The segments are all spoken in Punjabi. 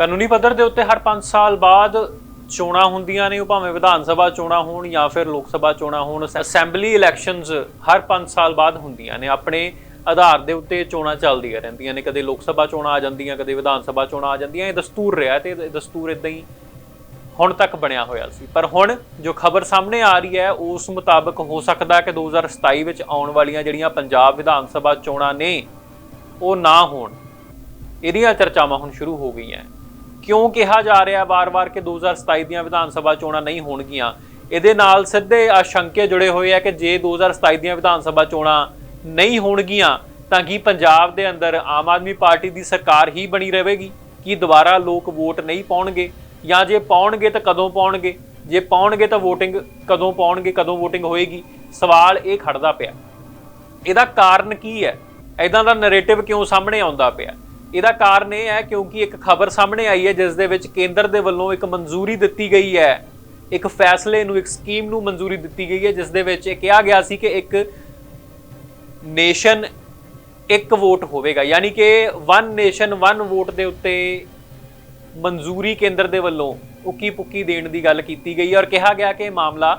ਕਾਨੂੰਨੀ ਪੱਧਰ ਦੇ ਉੱਤੇ ਹਰ 5 ਸਾਲ ਬਾਅਦ ਚੋਣਾਂ ਹੁੰਦੀਆਂ ਨੇ, ਉਹ ਭਾਵੇਂ ਵਿਧਾਨ ਸਭਾ ਚੋਣਾਂ ਹੋਣ ਜਾਂ ਫਿਰ ਲੋਕ ਸਭਾ ਚੋਣਾਂ ਹੋਣ, ਅਸੈਂਬਲੀ ਇਲੈਕਸ਼ਨਸ ਹਰ 5 ਸਾਲ ਬਾਅਦ ਹੁੰਦੀਆਂ ਨੇ। ਆਪਣੇ ਆਧਾਰ ਦੇ ਉੱਤੇ ਚੋਣਾਂ ਚੱਲਦੀਆਂ ਰਹਿੰਦੀਆਂ ਨੇ। ਕਦੇ ਲੋਕ ਸਭਾ ਚੋਣਾਂ ਆ ਜਾਂਦੀਆਂ, ਕਦੇ ਵਿਧਾਨ ਸਭਾ ਚੋਣਾਂ ਆ ਜਾਂਦੀਆਂ। ਇਹ ਦਸਤੂਰ ਰਿਹਾ ਤੇ ਦਸਤੂਰ ਇਦਾਂ ਹੀ ਹੁਣ ਤੱਕ ਬਣਿਆ ਹੋਇਆ ਸੀ। ਪਰ ਹੁਣ ਜੋ ਖਬਰ ਸਾਹਮਣੇ ਆ ਰਹੀ ਹੈ, ਉਸ ਮੁਤਾਬਕ ਹੋ ਸਕਦਾ ਹੈ ਕਿ 2027 ਵਿੱਚ ਆਉਣ ਵਾਲੀਆਂ ਜਿਹੜੀਆਂ ਪੰਜਾਬ ਵਿਧਾਨ ਸਭਾ ਚੋਣਾਂ ਨੇ, ਉਹ ਨਾ ਹੋਣ। ਇਹਦੀਆਂ ਚਰਚਾਵਾਂ ਹੁਣ ਸ਼ੁਰੂ ਹੋ ਗਈਆਂ। ਕਿਉਂ ਕਿਹਾ ਜਾ ਰਿਹਾ ਵਾਰ-ਵਾਰ ਕਿ 2027 ਦੀਆਂ ਵਿਧਾਨ ਸਭਾ ਚੋਣਾਂ ਨਹੀਂ ਹੋਣਗੀਆਂ? ਇਹਦੇ ਨਾਲ ਸਿੱਧੇ ਆਸ਼ੰਕੇ ਜੁੜੇ ਹੋਏ ਆ ਕਿ ਜੇ 2027 ਦੀਆਂ ਵਿਧਾਨ ਸਭਾ ਚੋਣਾਂ ਨਹੀਂ ਹੋਣਗੀਆਂ, ਤਾਂ ਕੀ ਪੰਜਾਬ ਦੇ ਅੰਦਰ ਆਮ ਆਦਮੀ ਪਾਰਟੀ ਦੀ ਸਰਕਾਰ ਹੀ ਬਣੀ ਰਹੇਗੀ? ਕੀ ਦੁਬਾਰਾ ਲੋਕ ਵੋਟ ਨਹੀਂ ਪਾਉਣਗੇ? ਜਾਂ ਜੇ ਪਾਉਣਗੇ ਤਾਂ ਕਦੋਂ ਪਾਉਣਗੇ? ਜੇ ਪਾਉਣਗੇ ਤਾਂ VOTING ਕਦੋਂ ਪਾਉਣਗੇ? ਕਦੋਂ VOTING ਹੋਏਗੀ? ਸਵਾਲ ਇਹ ਖੜਦਾ ਪਿਆ। ਇਹਦਾ ਕਾਰਨ ਕੀ ਹੈ? ਐਦਾਂ ਦਾ ਨੈਰੇਟਿਵ ਕਿਉਂ ਸਾਹਮਣੇ ਆਉਂਦਾ ਪਿਆ? ਇਹਦਾ ਕਾਰਨ ਇਹ ਹੈ ਕਿਉਂਕਿ ਇੱਕ ਖਬਰ ਸਾਹਮਣੇ ਆਈ ਹੈ, ਜਿਸ ਦੇ ਵਿੱਚ ਕੇਂਦਰ ਦੇ ਵੱਲੋਂ ਇੱਕ ਮਨਜ਼ੂਰੀ ਦਿੱਤੀ ਗਈ ਹੈ। ਇੱਕ ਫੈਸਲੇ ਨੂੰ, ਇੱਕ ਸਕੀਮ ਨੂੰ ਮਨਜ਼ੂਰੀ ਦਿੱਤੀ ਗਈ ਹੈ, ਜਿਸ ਦੇ ਵਿੱਚ ਇਹ ਕਿਹਾ ਗਿਆ ਸੀ ਕਿ ਇੱਕ ਨੇਸ਼ਨ ਇੱਕ ਵੋਟ ਹੋਵੇਗਾ। ਯਾਨੀ ਕਿ ਵਨ ਨੇਸ਼ਨ ਵਨ ਵੋਟ ਦੇ ਉੱਤੇ ਮਨਜ਼ੂਰੀ ਕੇਂਦਰ ਦੇ ਵੱਲੋਂ ਉੱਕੀ ਪੁੱਕੀ ਦੇਣ ਦੀ ਗੱਲ ਕੀਤੀ ਗਈ ਔਰ ਕਿਹਾ ਗਿਆ ਕਿ ਇਹ ਮਾਮਲਾ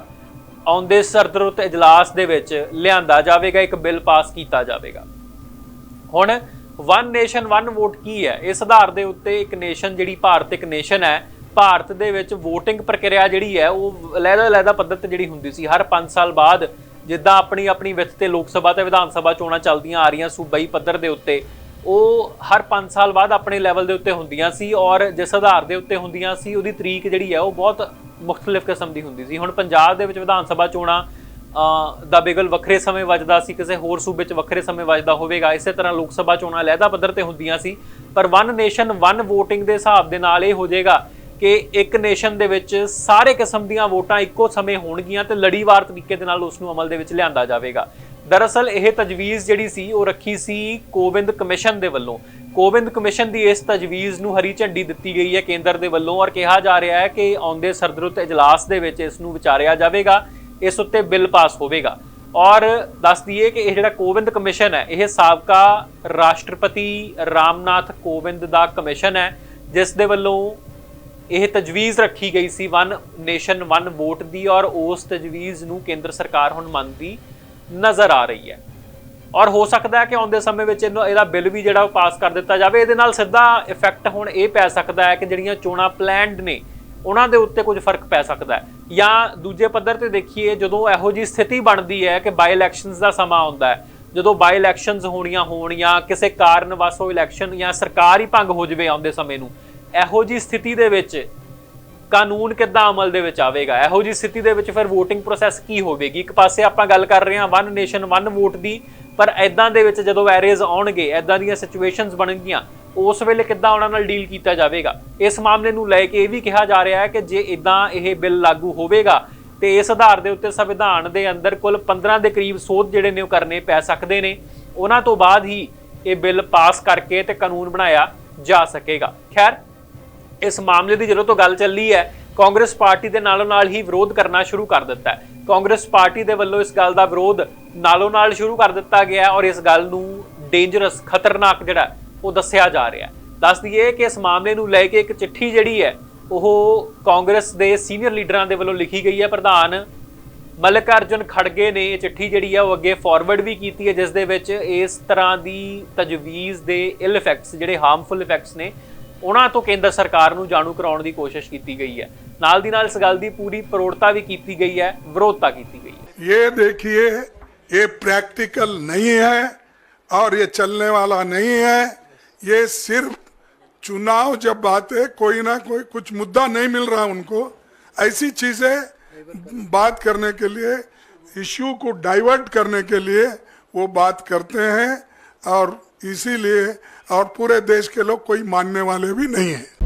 ਆਉਂਦੇ ਸਰਦਰੁੱਤ ਇਜਲਾਸ ਦੇ ਵਿੱਚ ਲਿਆਂਦਾ ਜਾਵੇਗਾ, ਇੱਕ ਬਿੱਲ ਪਾਸ ਕੀਤਾ ਜਾਵੇਗਾ। ਹੁਣ ਵਨ ਨੇਸ਼ਨ ਵਨ ਵੋਟ ਕੀ ਹੈ? ਇਸ ਆਧਾਰ ਦੇ ਉੱਤੇ ਇੱਕ ਨੇਸ਼ਨ ਜਿਹੜੀ ਭਾਰਤ ਇੱਕ ਨੇਸ਼ਨ ਹੈ, ਭਾਰਤ ਦੇ ਵਿੱਚ VOTING ਪ੍ਰਕਿਰਿਆ ਜਿਹੜੀ ਹੈ, ਉਹ ਲਹਿਦਾ ਲਹਿਦਾ ਪੱਧਰ ਤੇ ਜਿਹੜੀ ਹੁੰਦੀ ਸੀ। ਹਰ 5 ਸਾਲ ਬਾਅਦ ਜਿੱਦਾਂ ਆਪਣੀ ਆਪਣੀ ਵਿੱਥ ਤੇ ਲੋਕ ਸਭਾ ਤੇ ਵਿਧਾਨ ਸਭਾ ਚੋਣਾਂ ਚੱਲਦੀਆਂ ਆ ਰਹੀਆਂ ਸੂਬਾਈ ਪੱਧਰ ਦੇ ਉੱਤੇ, ਉਹ ਹਰ 5 ਸਾਲ ਬਾਅਦ ਆਪਣੇ ਲੈਵਲ ਦੇ ਉੱਤੇ ਹੁੰਦੀਆਂ ਸੀ ਔਰ ਜਿਸ ਆਧਾਰ ਦੇ ਉੱਤੇ ਹੁੰਦੀਆਂ ਸੀ, ਉਹਦੀ ਤਰੀਕ ਜਿਹੜੀ ਹੈ, ਉਹ ਬਹੁਤ ਮੁxtਲਿਫ ਕਿਸਮ ਦੀ ਹੁੰਦੀ ਸੀ। ਹੁਣ ਪੰਜਾਬ ਦੇ ਵਿੱਚ ਵਿਧਾਨ ਸਭਾ ਚੋਣਾਂ ਦਾ ਬਿਗਲ ਵੱਖਰੇ ਸਮੇਂ ਵੱਜਦਾ ਸੀ, ਕਿਸੇ ਹੋਰ ਸੂਬੇ 'ਚ ਵੱਖਰੇ ਸਮੇਂ ਵੱਜਦਾ ਹੋਵੇਗਾ। ਇਸੇ ਤਰ੍ਹਾਂ ਲੋਕ ਸਭਾ ਚੋਣਾਂ ਲਹਿਦਾ ਪੱਧਰ ਤੇ ਹੁੰਦੀਆਂ ਸੀ, ਪਰ ਵਨ ਨੇਸ਼ਨ ਵਨ VOTING ਦੇ ਹਿਸਾਬ ਦੇ ਨਾਲ ਇਹ ਹੋ ਜਾਏਗਾ ਕਿ ਇੱਕ ਨੇਸ਼ਨ ਦੇ ਵਿੱਚ ਸਾਰੇ ਕਿਸਮ ਦੀਆਂ ਵੋਟਾਂ ਇੱਕੋ ਸਮੇਂ ਹੋਣਗੀਆਂ ਤੇ ਲੜੀਵਾਰ ਤਰੀਕੇ ਦੇ ਨਾਲ ਉਸ ਨੂੰ ਅਮਲ ਦੇ ਵਿੱਚ ਲਿਆਂਦਾ ਜਾਵੇਗਾ। ਦਰਅਸਲ ਇਹ ਤਜਵੀਜ਼ ਜਿਹੜੀ ਸੀ, ਉਹ ਰੱਖੀ ਸੀ ਕੋਵਿੰਦ ਕਮਿਸ਼ਨ ਦੇ ਵੱਲੋਂ। ਕੋਵਿੰਦ ਕਮਿਸ਼ਨ ਦੀ ਇਸ ਤਜਵੀਜ਼ ਨੂੰ ਹਰੀ ਝੰਡੀ ਦਿੱਤੀ ਗਈ ਹੈ ਕੇਂਦਰ ਦੇ ਵੱਲੋਂ ਔਰ ਕਿਹਾ ਜਾ ਰਿਹਾ ਹੈ ਕਿ ਆਉਂਦੇ ਸਰਦਰੁੱਤ ਇਜਲਾਸ ਦੇ ਵਿੱਚ ਇਸ ਨੂੰ ਵਿਚਾਰਿਆ ਜਾਵੇਗਾ। ਇਸ ਉੱਤੇ ਬਿੱਲ ਪਾਸ ਹੋਵੇਗਾ। ਔਰ ਦੱਸ ਦਈਏ ਕਿ ਇਹ ਜਿਹੜਾ ਕੋਵਿੰਦ ਕਮਿਸ਼ਨ ਹੈ, ਇਹ ਸਾਬਕਾ ਰਾਸ਼ਟਰਪਤੀ ਰਾਮਨਾਥ ਕੋਵਿੰਦ ਦਾ ਕਮਿਸ਼ਨ ਹੈ, ਜਿਸ ਦੇ ਵੱਲੋਂ ਇਹ ਤਜਵੀਜ਼ ਰੱਖੀ ਗਈ ਸੀ ਵਨ ਨੇਸ਼ਨ ਵਨ ਵੋਟ ਦੀ ਔਰ ਉਸ ਤਜਵੀਜ਼ ਨੂੰ ਕੇਂਦਰ ਸਰਕਾਰ ਹੁਣ ਮੰਨਦੀ ਨਜ਼ਰ ਆ ਰਹੀ ਹੈ। ਔਰ ਹੋ ਸਕਦਾ ਹੈ ਕਿ ਆਉਂਦੇ ਸਮੇਂ ਵਿੱਚ ਇਹਨੂੰ ਇਹਦਾ ਬਿੱਲ ਵੀ ਜਿਹੜਾ ਉਹ ਪਾਸ ਕਰ ਦਿੱਤਾ ਜਾਵੇ। ਇਹਦੇ ਨਾਲ ਸਿੱਧਾ ਇਫੈਕਟ ਹੁਣ ਇਹ ਪੈ ਸਕਦਾ ਹੈ ਕਿ ਜਿਹੜੀਆਂ ਚੋਣਾਂ ਪਲੈਨਡ ਨੇ ਉਹਨਾਂ ਦੇ ਉੱਤੇ ਕੁਝ ਫ਼ਰਕ ਪੈ ਸਕਦਾ ਹੈ। ਜਾਂ ਦੂਜੇ ਪੱਧਰ ਤੇ ਦੇਖੀਏ, ਜਦੋਂ ਇਹੋ ਜੀ ਸਥਿਤੀ ਬਣਦੀ ਹੈ ਕਿ ਬਾਈ ਇਲੈਕਸ਼ਨਸ ਦਾ ਸਮਾਂ ਆਉਂਦਾ ਹੈ, ਜਦੋਂ ਬਾਈ ਇਲੈਕਸ਼ਨਸ ਹੋਣੀਆਂ ਹੋਣ ਜਾਂ ਕਿਸੇ ਕਾਰਨ ਵਸ ਇਲੈਕਸ਼ਨ ਜਾਂ ਸਰਕਾਰ ਹੀ ਭੰਗ ਹੋ ਜਵੇ ਆਉਂਦੇ ਸਮੇਂ ਨੂੰ, ਇਹੋ ਜੀ ਸਥਿਤੀ ਦੇ ਵਿੱਚ ਕਾਨੂੰਨ ਕਿੱਦਾਂ ਅਮਲ ਦੇ ਵਿੱਚ ਆਵੇਗਾ? ਇਹੋ ਜੀ ਸਥਿਤੀ ਦੇ ਵਿੱਚ ਫਿਰ VOTING ਪ੍ਰੋਸੈਸ ਕੀ ਹੋਵੇਗੀ? ਇੱਕ ਪਾਸੇ ਆਪਾਂ ਗੱਲ ਕਰ ਰਹੇ ਹਾਂ ਵਨ ਨੇਸ਼ਨ ਵਨ ਵੋਟ ਦੀ, ਪਰ ਐਦਾਂ ਦੇ ਵਿੱਚ ਜਦੋਂ ਐਰੇਜ਼ ਆਉਣਗੇ ਐਦਾਂ ਦੀਆਂ ਸਿਚੁਏਸ਼ਨਸ ਬਣਨਗੀਆਂ ਉਸ ਵੇਲੇ ਕਿੱਦਾਂ ਉਹਨਾਂ ਨਾਲ ਡੀਲ ਕੀਤਾ ਜਾਵੇਗਾ? ਇਸ ਮਾਮਲੇ ਨੂੰ ਲੈ ਕੇ ਇਹ ਵੀ ਕਿਹਾ ਜਾ ਰਿਹਾ ਹੈ ਕਿ ਜੇ ਇਦਾਂ ਇਹ ਬਿੱਲ ਲਾਗੂ ਹੋਵੇਗਾ, ਤੇ ਇਸ ਆਧਾਰ ਦੇ ਉੱਤੇ ਸੰਵਿਧਾਨ ਦੇ ਅੰਦਰ ਕੁੱਲ 15 ਦੇ ਕਰੀਬ ਸੋਧ ਜਿਹੜੇ ਨੇ ਉਹ ਕਰਨੇ ਪੈ ਸਕਦੇ ਨੇ। ਉਹਨਾਂ ਤੋਂ ਬਾਅਦ ਹੀ ਇਹ ਬਿੱਲ ਪਾਸ ਕਰਕੇ ਤੇ ਕਾਨੂੰਨ ਬਣਾਇਆ ਜਾ ਸਕੇਗਾ। ਖੈਰ, ਇਸ ਮਾਮਲੇ ਦੀ ਜਦੋਂ ਤੋਂ ਗੱਲ ਚੱਲੀ ਹੈ, ਕਾਂਗਰਸ ਪਾਰਟੀ ਦੇ ਨਾਲੋਂ ਨਾਲ ਹੀ ਵਿਰੋਧ ਕਰਨਾ ਸ਼ੁਰੂ ਕਰ ਦਿੱਤਾ ਹੈ। ਕਾਂਗਰਸ ਪਾਰਟੀ ਦੇ ਵੱਲੋਂ ਇਸ ਗੱਲ ਦਾ ਵਿਰੋਧ ਨਾਲੋਂ ਨਾਲ ਸ਼ੁਰੂ ਕਰ ਦਿੱਤਾ ਗਿਆ ਔਰ ਇਸ ਗੱਲ ਨੂੰ ਡੇਂਜਰਸ ਖਤਰਨਾਕ ਜਿਹੜਾ ਉਹ ਦੱਸਿਆ ਜਾ ਰਿਹਾ ਹੈ ਦੱਸ ਦਈਏ ਕਿ ਇਸ ਮਾਮਲੇ ਨੂੰ ਲੈ ਕੇ ਇੱਕ ਚਿੱਠੀ ਜਿਹੜੀ ਹੈ ਉਹ ਕਾਂਗਰਸ ਦੇ ਸੀਨੀਅਰ ਲੀਡਰਾਂ ਦੇ ਵੱਲੋਂ ਲਿਖੀ ਗਈ ਹੈ ਪ੍ਰਧਾਨ ਮਲਿਕ ਅਰਜੁਨ ਖੜਗੇ ਨੇ ਇਹ ਚਿੱਠੀ ਜਿਹੜੀ ਹੈ ਉਹ ਅੱਗੇ ਫਾਰਵਰਡ ਵੀ ਕੀਤੀ ਹੈ ਜਿਸ ਦੇ ਵਿੱਚ ਇਸ ਤਰ੍ਹਾਂ ਦੀ ਤਜਵੀਜ਼ ਦੇ ਇਲ ਇਫੈਕਟਸ ਜਿਹੜੇ ਹਾਰਮਫੁਲ ਇਫੈਕਟਸ ਨੇ ਉਹਨਾਂ ਤੋਂ ਕੇਂਦਰ ਸਰਕਾਰ ਨੂੰ ਜਾਣੂ ਕਰਾਉਣ ਦੀ ਕੋਸ਼ਿਸ਼ ਕੀਤੀ ਗਈ ਹੈ ਨਾਲ ਦੀ ਨਾਲ ਇਸ ਗੱਲ ਦੀ ਪੂਰੀ ਪ੍ਰੋੜਤਾ ਵੀ ਕੀਤੀ ਗਈ ਹੈ ਵਿਰੋਧਤਾ ਕੀਤੀ ਗਈ ਹੈ ये देखिए ये प्रैक्टिकल नहीं है और ये चलने वाला नहीं है ये सिर्फ़ चुनाव जब बात है कोई ना कोई कुछ मुद्दा नहीं मिल रहा उनको, ऐसी चीज़ें बात करने के लिए, इश्यू को डाइवर्ट करने के लिए वो बात करते हैं और इसीलिए और पूरे देश के लोग कोई मानने वाले भी नहीं हैं।